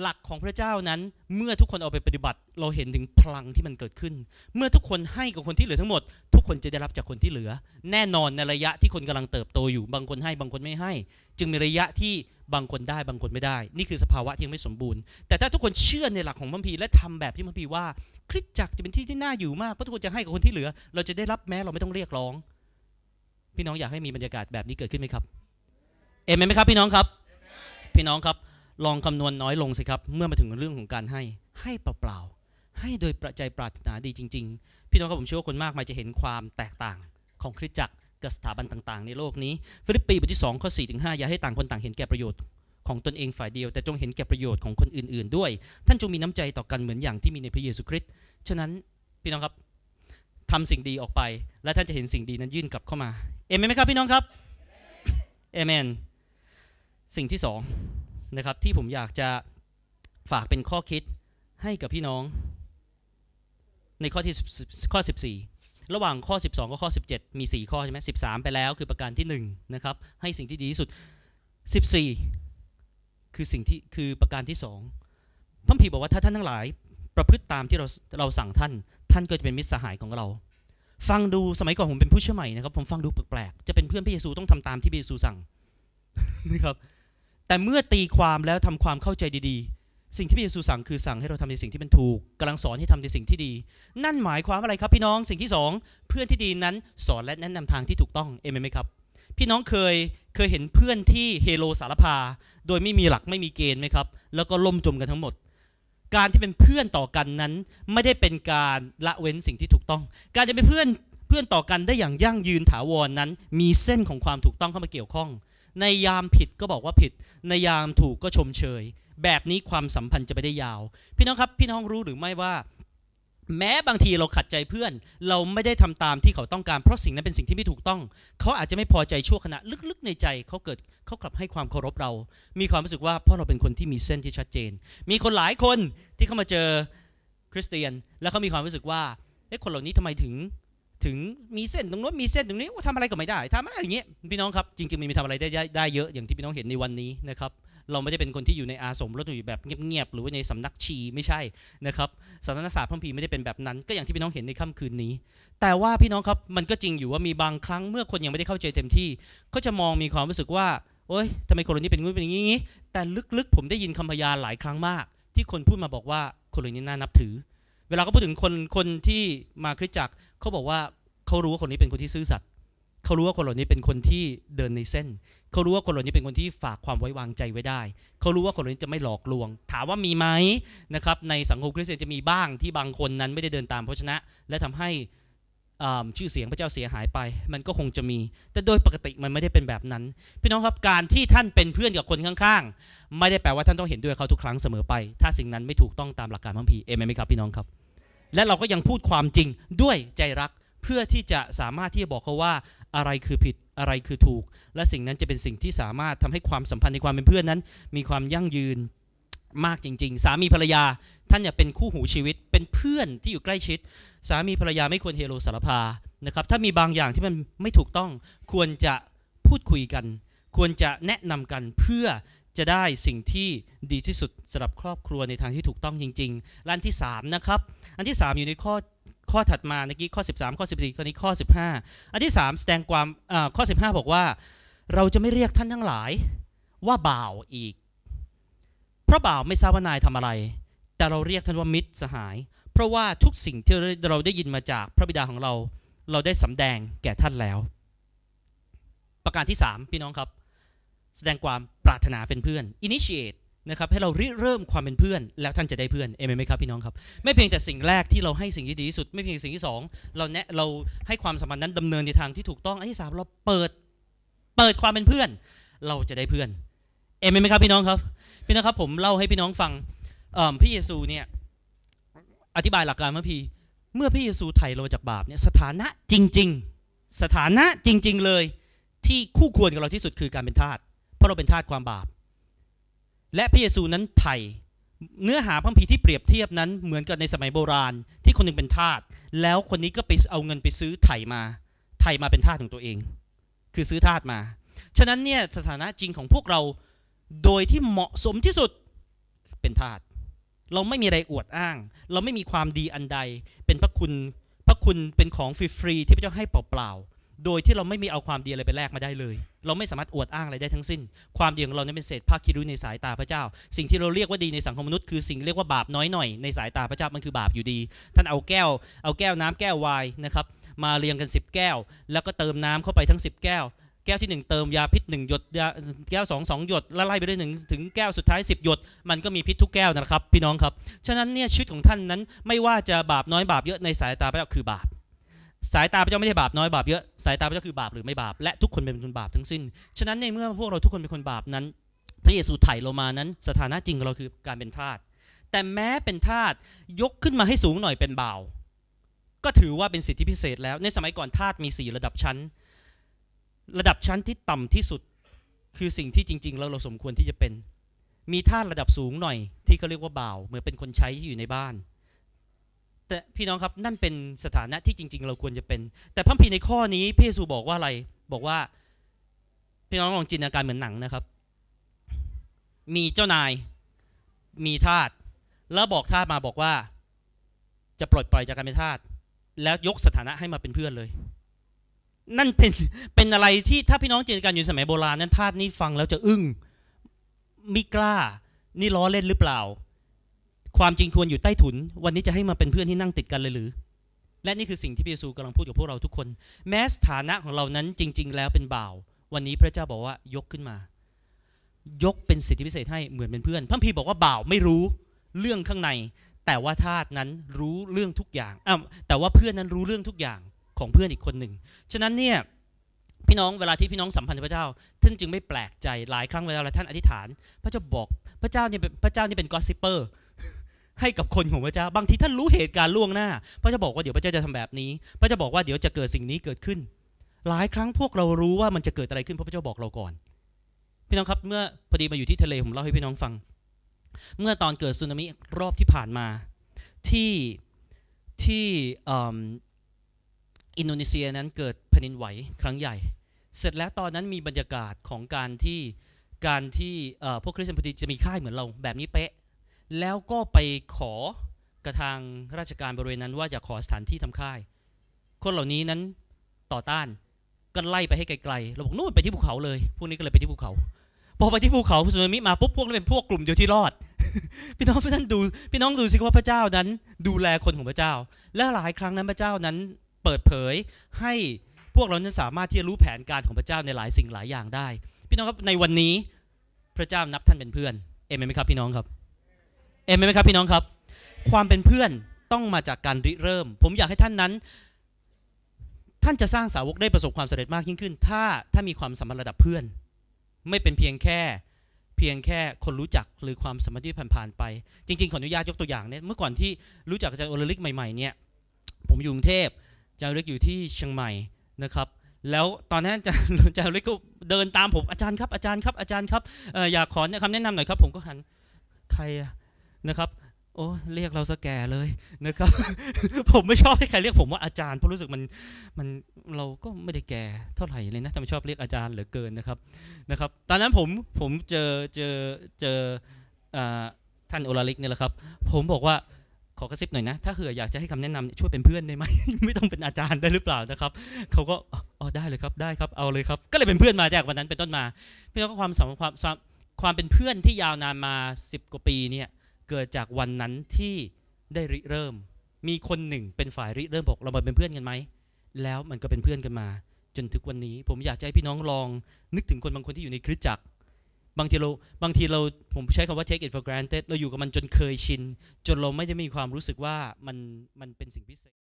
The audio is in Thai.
หลักของพระเจ้านั้นเมื่อทุกคนเอาไปปฏิบัติ เราเห็นถึงพลังที่มันเกิดขึ้น เมื่อทุกคนให้กับคนที่เหลือทั้งหมด ทุกคนจะได้รับจากคนที่เหลือ แน่นอนในระยะที่คนกำลังเติบโตอยู่ บางคนให้บางคนไม่ให้ จึงมีระยะที่บางคนได้บางคนไม่ได้ นี่คือสภาวะที่ยังไม่สมบูรณ์ แต่ถ้าทุกคนเชื่อในหลักของพระพีและทำแบบที่พระพีว่า คริสตจักรจะเป็นที่ที่น่าอยู่มากเพราะทุกคนจะให้กับคนที่เหลือ เราจะได้รับแม้เราไม่ต้องเรียกร้อง พี่น้องอยากให้มีบรรยากาศแบบนี้เกิดขึ้นไหมครับเอเมนไหมครับ พี่น้องครับ พี่น้องครับ ลองคำนวณน้อยลงสิครับ เมื่อมาถึงเรื่องของการให้ให้เปล่าๆให้โดยประใจปรารถนาดีจริง ๆ พี่น้องครับผมเชื่อว่าคนมากมายจะเห็นความแตกต่างของคริสตจักรกับสถาบันต่างๆ ในโลกนี้ฟิลิปปีบทที่2ข้อ4ถึง5อย่าให้ต่างคนต่างเห็นแก่ประโยชน์ของตนเองฝ่ายเดียว แต่จงเห็นแก่ประโยชน์ของคนอื่น ๆ ด้วย ท่านจงมีน้ำใจต่อกันเหมือนอย่างที่มีในพระเยซูคริสต์ฉะนั้นพี่น้องครับทำสิ่งดีออกไป และท่านจะเห็นสิ่งดีนั้นยื่นกลับเข้ามาเอเมนไหมครับพี่น้องครับเอเมนสิ่งที่สอง นะครับ ที่ผมอยากจะฝากเป็นข้อคิดให้กับพี่น้อง ในข้อที่ข้อ 14 ระหว่างข้อ 12 กับข้อ 17 มี 4 ข้อใช่ไหม13 ไปแล้วคือประการที่1นะครับให้สิ่งที่ดีที่สุด 14 คือสิ่งที่คือประการที่2พระพีบอกว่าถ้าท่านทั้งหลาย ประพฤติตามที่เราเราสั่งท่าน ท่านก็จะเป็นมิตรสหายของเราฟังดูสมัยก่อนผมเป็นผู้เชื่อใหม่นะครับผมฟังดูแปลกๆจะเป็นเพื่อนพระเยซูต้องทำตามที่พระเยซูสั่งนะครับ แต่เมื่อตีความแล้วทำความเข้าใจดีๆ สิ่งที่พระเยซูสั่งคือสั่งให้เราทำในสิ่งที่เป็นถูกกำลังสอนให้ทำในสิ่งที่ดี นั่นหมายความอะไรครับพี่น้องสิ่งที่สองเพื่อนที่ดีนั้นสอนและแนะนำทางที่ถูกต้องเอเมนไหมครับ พี่น้องเคยเคยเห็นเพื่อนที่เฮโลสารพา โดยไม่มีหลักไม่มีเกณฑ์ไหมครับ แล้วก็ล่มจมกันทั้งหมด การที่เป็นเพื่อนต่อกันนั้น ไม่ได้เป็นการละเว้นสิ่งที่ถูกต้อง การจะเป็นเพื่อนเพื่อนต่อกันได้อย่างยั่งยืนถาวรนนั้น มีเส้นของความถูกต้องเข้ามาเกี่ยวข้อง ในยามผิดก็บอกว่าผิด ในยามถูกก็ชมเชย แบบนี้ความสัมพันธ์จะไปได้ยาว พี่น้องครับพี่น้องรู้หรือไม่ว่า แม้บางทีเราขัดใจเพื่อน เราไม่ได้ทำตามที่เขาต้องการเพราะสิ่งนั้นเป็นสิ่งที่ไม่ถูกต้อง เขาอาจจะไม่พอใจชั่วขณะลึกๆในใจเขาเกิดเขากลับให้ความเคารพเรา มีความรู้สึกว่าเพราะเราเป็นคนที่มีเส้นที่ชัดเจน มีคนหลายคนที่เข้ามาเจอคริสเตียน แล้วเขามีความรู้สึกว่าเอ๊ะคนเหล่านี้ทำไมถึง ถึงมีเส้นตรงนู้นมีเส้นตรงนี้ว่าทำอะไรก็ไม่ได้ทำอะไรอย่างเงี้ยพี่น้องครับจริงๆมันมีทำอะไรได้ได้เยอะอย่างที่พี่น้องเห็นในวันนี้นะครับเราไม่ได้เป็นคนที่อยู่ในอาสมแล้วอยู่แบบเงียบๆหรือว่าในสำนักชีไม่ใช่นะครับศาสนศาสตร์พระพีไม่ได้เป็นแบบนั้น ก็อย่างที่พี่น้องเห็นในค่ำคืนนี้ แต่ว่าพี่น้องครับมันก็จริงอยู่ว่ามีบางครั้งเมื่อคนยังไม่ได้เข้าใจเต็มที่ ก็จะมองมีความรู้สึกว่าโอ๊ยทำไมคนเหล่านี้เป็นงู้นเป็นอย่างนี้ แต่ลึกๆ ผมได้ยินคำพยานหลายครั้งมาก ที่คนพูดมาบอกว่าคนเหล่านี้น่านับถือ เวลาเขาพูดถึงคนคนที่มาคริสตจักร เขาบอกว่าเขารู้ว่าคนนี้เป็นคนที่ซื่อสัตย์เขารู้ว่าคนเหล่านี้เป็นคนที่เดินในเส้น เขารู้ว่าคนเหล่านี้เป็นคนที่ฝากความไว้วางใจไว้ได้ เขารู้ว่าคนเหล่านี้จะไม่หลอกลวง ถามว่ามีไหมนะครับในสังคมคริสเตียนจะมีบ้างที่บางคนนั้นไม่ได้เดินตามพระชนะ และทำให้ชื่อเสียงพระเจ้าเสียหายไป มันก็คงจะมี แต่โดยปกติมันไม่ได้เป็นแบบนั้น พี่น้องครับการที่ท่านเป็นเพื่อนกับคนข้างๆ ไม่ได้แปลว่าท่านต้องเห็นด้วยเขาทุกครั้งเสมอไป ถ้าสิ่งนั้นไม่ถูกต้องตามหลักการพระคัมภีร์เอเมนไหมครับพี่น้องครับ และเราก็ยังพูดความจริงด้วยใจรักเพื่อที่จะสามารถที่จะบอกเขาว่าอะไรคือผิดอะไรคือถูก และสิ่งนั้นจะเป็นสิ่งที่สามารถทำให้ความสัมพันธ์ในความเป็นเพื่อนนั้น มีความยั่งยืนมากจริง ๆ สามีภรรยาท่านอย่าเป็นคู่หูชีวิตเป็นเพื่อนที่อยู่ใกล้ชิด สามีภรรยาไม่ควรเฮโรสารพานะครับถ้ามีบางอย่างที่มันไม่ถูกต้อง ควรจะพูดคุยกัน ควรจะแนะนำกันเพื่อ จะได้สิ่งที่ดีที่สุดสำหรับครอบครัวในทางที่ถูกต้องจริงๆและอันที่3นะครับอันที่ 3 อยู่ในข้อข้อถัดมาเมื่อกี้ข้อ 13 ข้อ 14ข้อนี้ข้อ 15 อันที่ 3 แสดงความข้อ 15 บอกว่า เราจะไม่เรียกท่านทั้งหลายว่าบ่าวอีก เพราะบ่าวไม่ทราบว่านายทำอะไร แต่เราเรียกท่านว่ามิตรสหาย เพราะว่าทุกสิ่งที่เราได้ยินมาจากพระบิดาของเรา เราได้สำแดงแก่ท่านแล้ว ประการที่ 3 พี่น้องครับ แสดงความปรารถนาเป็นเพื่อน initiate นะครับให้เราเริ่มความเป็นเพื่อน แล้วท่านจะได้เพื่อนเอเมนไหมครับพี่น้องครับ ไม่เพียงแต่สิ่งแรกที่เราให้สิ่งที่ดีที่สุด ไม่เพียงสิ่งที่สองเราแนะเราให้ความสัมพันธ์นั้นดำเนินในทางที่ถูกต้องอันที่สามเราเปิดเปิดความเป็นเพื่อน เราจะได้เพื่อนเอเมนไหมครับพี่น้องครับพี่น้องครับผมเล่าให้พี่น้องฟังพระเยซูเนี่ยอธิบายหลักการเมื่อพีเมื่อพระเยซูไถ่เราจากบาปเนี่ยสถานะจริง ๆ สถานะจริง ๆ เลยที่คู่ควรกับเราที่สุดคือการเป็นทาส เราะเราเป็นทาสความบาป และพระเยซูนั้นไถ่เนื้อหาพระพีที่เปรียบเทียบนั้นเหมือนกับในสมัยโบราณ ที่คนหนึ่งเป็นทาสแล้วคนนี้ก็ไปเอาเงินไปซื้อไถ่มาไถ่มาเป็นทาสของตัวเอง คือซื้อทาสมา ฉะนั้นเนี่ยสถานะจริงของพวกเราโดยที่เหมาะสมที่สุดเป็นทาสเราไม่มีอะไรอวดอ้าง เราไม่มีความดีอันใด เป็นพระคุณพระคุณเป็นของฟรีๆที่พระเจ้าให้เปล่าๆ โดยที่เราไม่มีเอาความดีอะไรไปแลกมาได้เลย เราไม่สามารถอวดอ้างอะไรได้ทั้งสิ้น ความดีของเรานั้นเป็นเศษผ้าคิรุในสายตาพระเจ้า สิ่งที่เราเรียกว่าดีในสังคมมนุษย์คือสิ่งเรียกว่าบาปน้อยหน่อยในสายตาพระเจ้ามันคือบาปอยู่ดี ท่านเอาแก้ว เอาแก้วน้ำแก้วไวน์นะครับมาเรียงกัน 10 แก้ว แล้วก็เติมน้ำเข้าไปทั้ง 10 แก้ว แก้วที่ 1 เติมยาพิษ1หยดยาแก้ว2 2หยดแล้วไล่ไปเรื่อยถึงแก้วสุดท้าย 10 หยด มันก็มีพิษทุกแก้วนะครับ พี่น้องครับ ฉะนั้นเนี่ยชีวิตของท่านนั้นไม่ว่าจะบาปน้อยบาปเยอะในสายตาพระเจ้าคือบาป สายตาพระเจ้าไม่ใช่บาปน้อยบาปเยอะสายตาพระเจ้าคือบาปหรือไม่บาปและทุกคนเป็นคนบาปทั้งสิ้น ฉะนั้นในเมื่อพวกเราทุกคนเป็นคนบาปนั้น พระเยซูไถ่เรามานั้น สถานะจริงของเราคือการเป็นทาสแต่แม้เป็นทาสยกขึ้นมาให้สูงหน่อยเป็นบ่าว ก็ถือว่าเป็นสิทธิพิเศษแล้ว ในสมัยก่อนทาสมีสี่ระดับชั้น ระดับชั้นที่ต่ำที่สุด คือสิ่งที่จริง ๆ แล้วเราสมควรที่จะเป็น มีทาสระดับสูงหน่อยที่เขาเรียกว่าบ่าวเหมือนเป็นคนใช้ที่อยู่ในบ้าน แต่พี่น้องครับนั่นเป็นสถานะที่จริง ๆ เราควรจะเป็น แต่พระคัมภีในข้อนี้พระเยซูบอกว่าอะไร บอกว่า พี่น้องลองจินตนาการเหมือนหนังนะครับ มีเจ้านาย มีทาสแล้วบอกทาสมาบอกว่า จะปลดปล่อยจากการเป็นทาสแล้วยกสถานะให้มาเป็นเพื่อนเลย นั่นเป็นเป็นอะไรที่ถ้าพี่น้องจินตนาการอยู่สมัยโบราณนั้นทาสนี่ฟังแล้วจะอึ้งมิกล้า นี่ล้อเล่นหรือเปล่า ความจริงควรอยู่ใต้ถุน วันนี้จะให้มาเป็นเพื่อนที่นั่งติดกันเลยหรือ และนี่คือสิ่งที่พระเยซูกำลังพูดกับพวกเราทุกคน แม้สถานะของเรานั้นจริง ๆ แล้วเป็นบ่าว วันนี้พระเจ้าบอกว่ายกขึ้นมา ยกเป็นสิทธิพิเศษให้เหมือนเป็นเพื่อนพระพีบอกว่าบ่าวไม่รู้เรื่องข้างใน แต่ว่าทาสนั้นรู้เรื่องทุกอย่างอะแต่ว่าเพื่อนนั้นรู้เรื่องทุกอย่างของเพื่อนอีกคนหนึ่งฉะนั้นเนี่ยพี่น้องเวลาที่พี่น้องสัมพันธ์กับพระเจ้า ท่านจึงไม่แปลกใจหลายครั้งเวลาท่านอธิษฐาน พระเจ้าบอกพระเจ้าเนี่ยพระเจ้านี่เป็นกอสซิเปอร์ ให้กับคนของพระเจ้า บางทีท่านรู้เหตุการณ์ล่วงหน้า พระเจ้าบอกว่าเดี๋ยวพระเจ้าจะทำแบบนี้ พระเจ้าบอกว่าเดี๋ยวจะเกิดสิ่งนี้เกิดขึ้น หลายครั้งพวกเรารู้ว่ามันจะเกิดอะไรขึ้นเพราะพระเจ้าบอกเราก่อน พี่น้องครับเมื่อพอดีมาอยู่ที่ทะเลผมเล่าให้พี่น้องฟัง เมื่อตอนเกิดสึนามิรอบที่ผ่านมาที่ที่อินโดนีเซียนั้นเกิดแผ่นดินไหวครั้งใหญ่ เสร็จแล้วตอนนั้นมีบรรยากาศของการที่การที่พวกคริสเตียนพอดีจะมีค่ายเหมือนเราแบบนี้เป๊ะ แล้วก็ไปขอกระทางราชการบริเวณนั้นว่าอยากขอสถานที่ทำค่าย คนเหล่านี้นั้นต่อต้านก็ไล่ไปให้ไกลๆเราบอกนู่นไปที่ภูเขาเลย พวกนี้ก็เลยไปที่ภูเขา พอไปที่ภูเขาสึนามิมาปุ๊บพวกนั้นเป็นพวกกลุ่มเดียวที่รอด พี่น้องพี่น้องดู พี่น้องดูสิว่าพระเจ้านั้น ดูแลคนของพระเจ้า และหลายครั้งนั้นพระเจ้านั้นเปิดเผยให้พวกเรานั้นสามารถที่จะรู้แผนการของพระเจ้าในหลายสิ่งหลายอย่างได้ พี่น้องครับในวันนี้พระเจ้านับท่านเป็นเพื่อน เอเมนไหมครับพี่น้องครับ เอเมนไหมครับพี่น้องครับ ความเป็นเพื่อนต้องมาจากการริเริ่ม ผมอยากให้ท่านนั้น ท่านจะสร้างสาวกได้ประสบความสำเร็จมากยิ่งขึ้น ถ้าถ้ามีความสัมพันธ์ระดับเพื่อน ไม่เป็นเพียงแค่เพียงแค่คนรู้จักหรือความสมพันธ์ที่ผ่านๆไป จริงๆขออนุญาตยกตัวอย่างเนี่ยเมื่อก่อนที่รู้จักอาจารย์โอลลิกใหม่ๆเนี่ยผมอยู่กรุงเทพอาจารย์โอลลิกอยู่ที่เชียงใหม่นะครับแล้วตอนนั้นอาจารย์อาจารย์โอลลิกก็เดินตามผมอาจารย์ครับอาจารย์ครับอาจารย์ครับอยากขอคำแนะนำหน่อยครับ ผมก็หันใคร นะครับ โอ้เรียกเราสแก่เลยนะครับ ผมไม่ชอบให้ใครเรียกผมว่าอาจารย์เพราะรู้สึกมันมันเราก็ไม่ได้แก่เท่าไหร่เลยนะทำไมชอบเรียกอาจารย์เหลือเกินนะครับนะครับ ตอนนั้นผมผมเจอเจอเจอท่านโอลาลิกเนี่ยแหละครับ ผมบอกว่าขอกระซิบหน่อยนะ ถ้าเผื่ออยากจะให้คำแนะนำช่วยเป็นเพื่อนได้ไหม ไม่ต้องเป็นอาจารย์ได้หรือเปล่านะครับเขาก็อ๋อได้เลยครับได้ครับเอาเลยครับ ก็เลยเป็นเพื่อนมาจากวันนั้นเป็นต้นมา เพี่อความสัมความความเป็นเพื่อนที่ยาวนานมา 10 กว่าปีเนี่ย เกิดจากวันนั้นที่ได้ริเริ่ม มีคนหนึ่งเป็นฝ่ายริเริ่มบอกเรามาเป็นเพื่อนกันไหมแล้วมันก็เป็นเพื่อนกันมา จนถึงวันนี้ ผมอยากให้พี่น้องลอง นึกถึงคนบางคนที่อยู่ในคริสตจักร บางทีเราบางทีเราผมใช้คำว่า take it for granted เราอยู่กับมันจนเคยชิน จนเราไม่ได้มีความรู้สึกว่ามันมันเป็นสิ่งพิเศษ